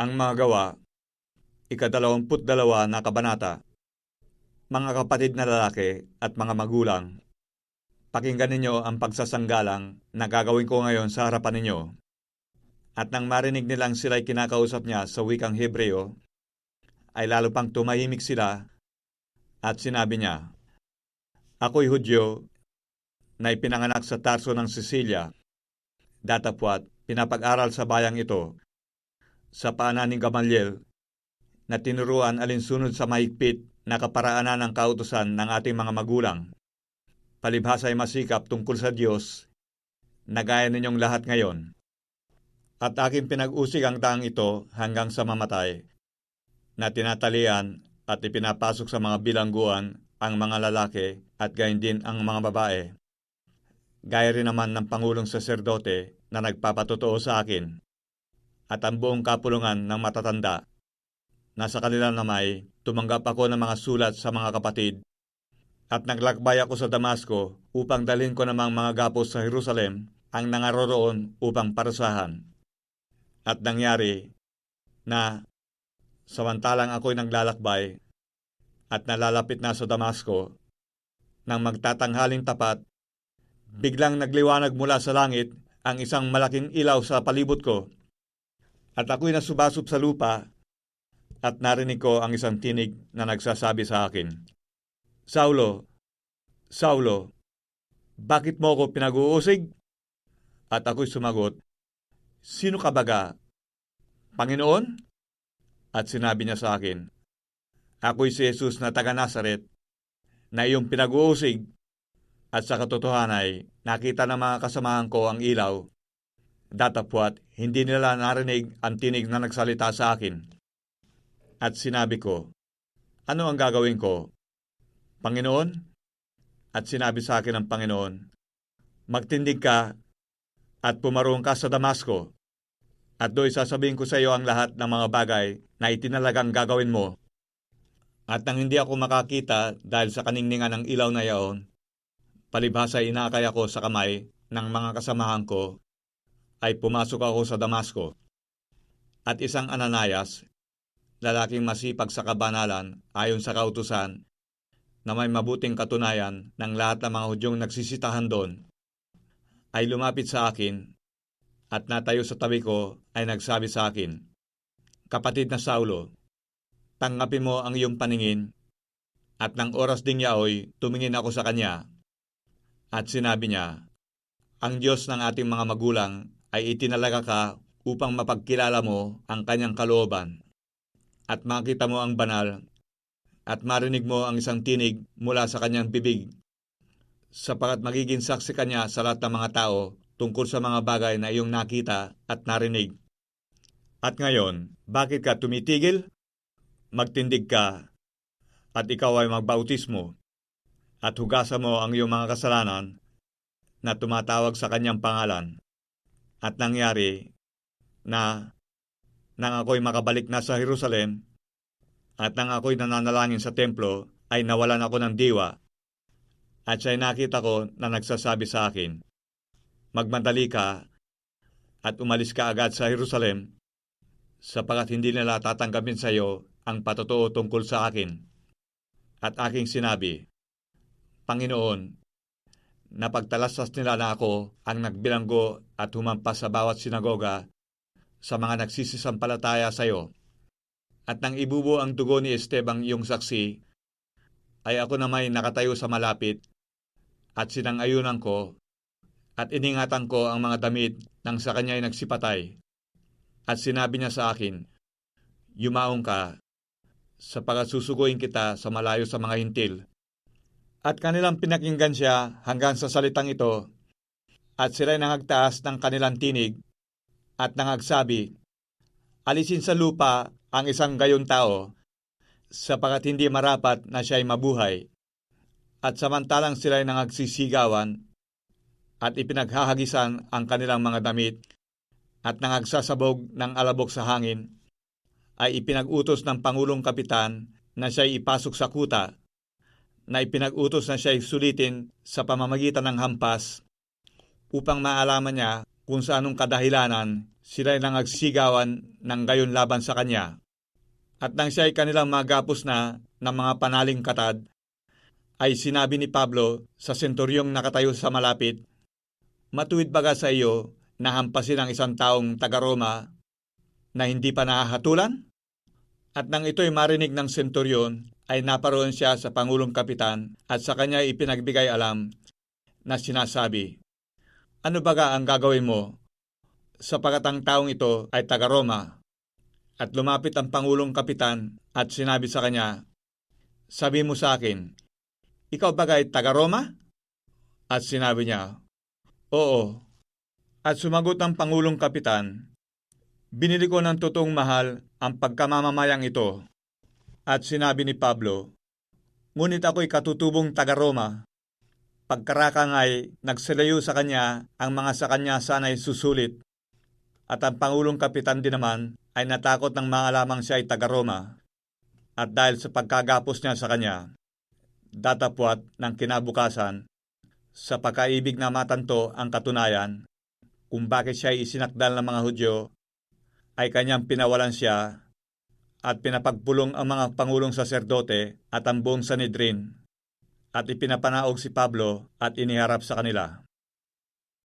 Ang mga gawa, ikadalawamput dalawa na kabanata. Mga kapatid na lalaki at mga magulang, pakinggan ninyo ang pagsasanggalang na gagawin ko ngayon sa harapan ninyo. At nang marinig nilang sila'y kinakausap niya sa wikang Hebreo, ay lalo pang tumahimik sila at sinabi niya, Ako'y Hudyo na ipinanganak sa Tarso ng Sicilia. Datapwat, pinapag-aral sa bayang ito sa paanan ni Gamaliel na tinuruan alinsunod sa mahigpit na kaparaanan ng kautusan ng ating mga magulang. Palibhasa ay masikap tungkol sa Diyos na gaya ninyong lahat ngayon. At aking pinag-usig ang taang ito hanggang sa mamatay, na tinatalian at ipinapasok sa mga bilangguan ang mga lalaki at gayon din ang mga babae. Gaya rin naman ng Pangulong Saserdote na nagpapatotoo sa akin at ang buong kapulungan ng matatanda. Nasa kanila namay, tumanggap ako ng mga sulat sa mga kapatid at naglakbay ako sa Damasco upang dalhin ko namang mga gapos sa Jerusalem ang nangaroroon upang parusahan. At nangyari na samantalang ako'y naglalakbay at nalalapit na sa Damasco, nang magtatanghaling tapat, biglang nagliwanag mula sa langit ang isang malaking ilaw sa palibot ko. At ako'y nasubasop sa lupa at narinig ko ang isang tinig na nagsasabi sa akin, Saulo, Saulo, bakit mo ako pinag-uusig? At ako'y sumagot, Sino ka baga? Panginoon? At sinabi niya sa akin, Ako'y si Jesus na taga Nazaret, na iyong pinag-uusig, at sa katotohanan ay nakita ng mga kasamahan ko ang ilaw. Datapwat, hindi nila narinig ang tinig na nagsalita sa akin. At sinabi ko, Ano ang gagawin ko? Panginoon? At sinabi sa akin ng Panginoon, Magtindig ka at pumaroon ka sa Damasco at do'y sasabihin ko sa iyo ang lahat ng mga bagay na itinalagang gagawin mo. At nang hindi ako makakita dahil sa kaningningan ng ilaw na yaon, palibhasa inakay ako sa kamay ng mga kasamahan ko, ay pumasok ako sa Damasco. At isang Ananias, lalaking masipag sa kabanalan ayon sa kautusan, na may mabuting katunayan ng lahat ng mga Hudyong nagsisitahan doon, ay lumapit sa akin at natayo sa tabi ko ay nagsabi sa akin, Kapatid na Saulo, tanggapin mo ang iyong paningin. At nang oras ding yaoy, tumingin ako sa kanya. At sinabi niya, Ang Diyos ng ating mga magulang ay itinalaga ka upang mapagkilala mo ang kanyang kalooban. At makita mo ang banal at marinig mo ang isang tinig mula sa kanyang bibig sapagat magiging saksi kanya sa lahat ng mga tao tungkol sa mga bagay na iyong nakita at narinig. At ngayon, bakit ka tumitigil? Magtindig ka at ikaw ay magbautismo at hugasan mo ang iyong mga kasalanan na tumatawag sa kanyang pangalan. At nangyari na nang ako'y makabalik na sa Jerusalem at nang ako'y nananalangin sa templo ay nawalan ako ng diwa at siya'y nakita ko na nagsasabi sa akin, magmadali ka at umalis ka agad sa Jerusalem sapagat hindi nila tatanggapin sa iyo ang patotoo tungkol sa akin. At aking sinabi, Panginoon, napagtalasas nila na ako ang nagbilanggo at humampas sa bawat sinagoga sa mga nagsisisampalataya sa iyo. At nang ibubo ang dugo ni Estebang iyong saksi, ay ako na may nakatayo sa malapit at sinangayunan ko at iningatan ko ang mga damit nang sa kanya ay nagsipatay. At sinabi niya sa akin, Yumaong ka, sapagat susuguin kita sa malayo sa mga hintil. At kanilang pinakinggan siya hanggang sa salitang ito, at sila'y nangagtaas ng kanilang tinig, at nangagsabi, Alisin sa lupa ang isang gayon tao, sapagat hindi marapat na siya'y mabuhay. At samantalang sila'y nangagsisigawan, at ipinaghahagisan ang kanilang mga damit at nangagsasabog ng alabok sa hangin, ay ipinag-utos ng Pangulong Kapitan na siya'y ipasok sa kuta, na ipinag-utos na siya'y sulitin sa pamamagitan ng hampas upang maalaman niya kung sa anong kadahilanan sila nang agsigawan ng gayon laban sa kanya. At nang siya ay kanilang magapos na ng mga panaling katad, ay sinabi ni Pablo sa senturyong nakatayo sa malapit, Matuwid baga sa iyo na hampasin ang isang taong taga-Roma na hindi pa nahahatulan? At nang ito'y marinig ng senturyon, ay naparoon siya sa Pangulong Kapitan at sa kanya ipinagbigay alam na sinasabi, Ano baga ang gagawin mo? Sapagat ang taong ito ay taga-Roma. At lumapit ang Pangulong Kapitan at sinabi sa kanya, Sabi mo sa akin, Ikaw bagay taga-Roma? At sinabi niya, Oo. At sumagot ang Pangulong Kapitan, Binili ko ng totoong mahal ang pagkamamamayang ito. At sinabi ni Pablo, Ngunit ako'y katutubong taga-Roma. Pagkarakang ay nagsalayo sa kanya ang mga sa kanya sana'y susulit. At ang Pangulong Kapitan din naman ay natakot ng mga lamang siya ay taga-Roma. At dahil sa pagkagapos niya sa kanya, datapwat ng kinabukasan, sa pagkaibig na matanto ang katunayan, kung bakit siya ay isinakdal ng mga Hudyo, ay kanyang pinawalan siya at pinapagpulong ang mga pangulong saserdote at ang buong Sanedrin at ipinapanaog si Pablo at iniharap sa kanila.